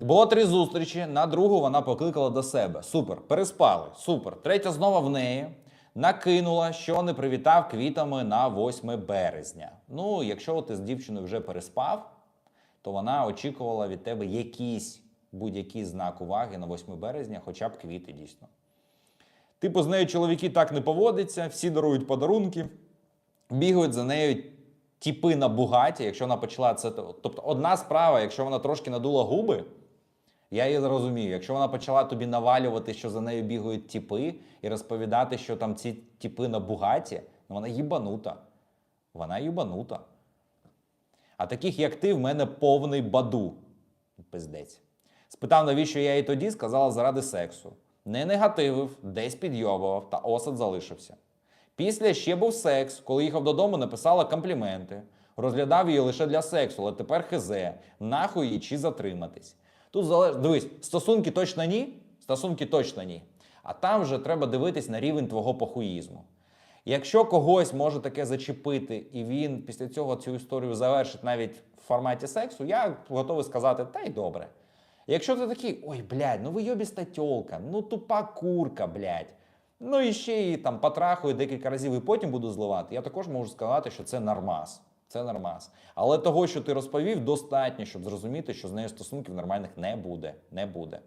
Було три зустрічі. На другу вона покликала до себе. Супер, переспали. Супер. Третя знову в неї. Накинула, що не привітав квітами на 8 березня. Ну, якщо ти з дівчиною вже переспав, то вона очікувала від тебе якийсь будь-який знак уваги на 8 березня, хоча б квіти дійсно. Типу, з нею чоловіки так не поводяться, всі дарують подарунки, бігають за нею тіпи на бугаті, якщо вона почала це. Тобто, одна справа, якщо вона трошки надула губи, я її розумію. Якщо вона почала тобі навалювати, що за нею бігають тіпи, і розповідати, що там ці тіпи на бугаті, ну вона їбанута. Вона їбанута. А таких, як ти, в мене повний баду. Пиздець. Спитав, навіщо я їй тоді, сказала заради сексу. Не негативив, десь підйобував, та осад залишився. Після ще був секс, коли їхав додому, написала компліменти. Розглядав її лише для сексу, але тепер хизе, нахуй її чи затриматись. Тут залежить, дивись, стосунки точно ні, стосунки точно ні. А там вже треба дивитись на рівень твого похуїзму. Якщо когось може таке зачепити, і він після цього цю історію завершить навіть в форматі сексу, я готовий сказати, та й добре. Якщо ти такий, ой, блядь, ну вийобіста тьолка, ну тупа курка, блядь. Ну і ще її там потрахую декілька разів і потім буду зливати. Я також можу сказати, що це нормас. Це нормас. Але того, що ти розповів, достатньо, щоб зрозуміти, що з нею стосунків нормальних не буде. Не буде.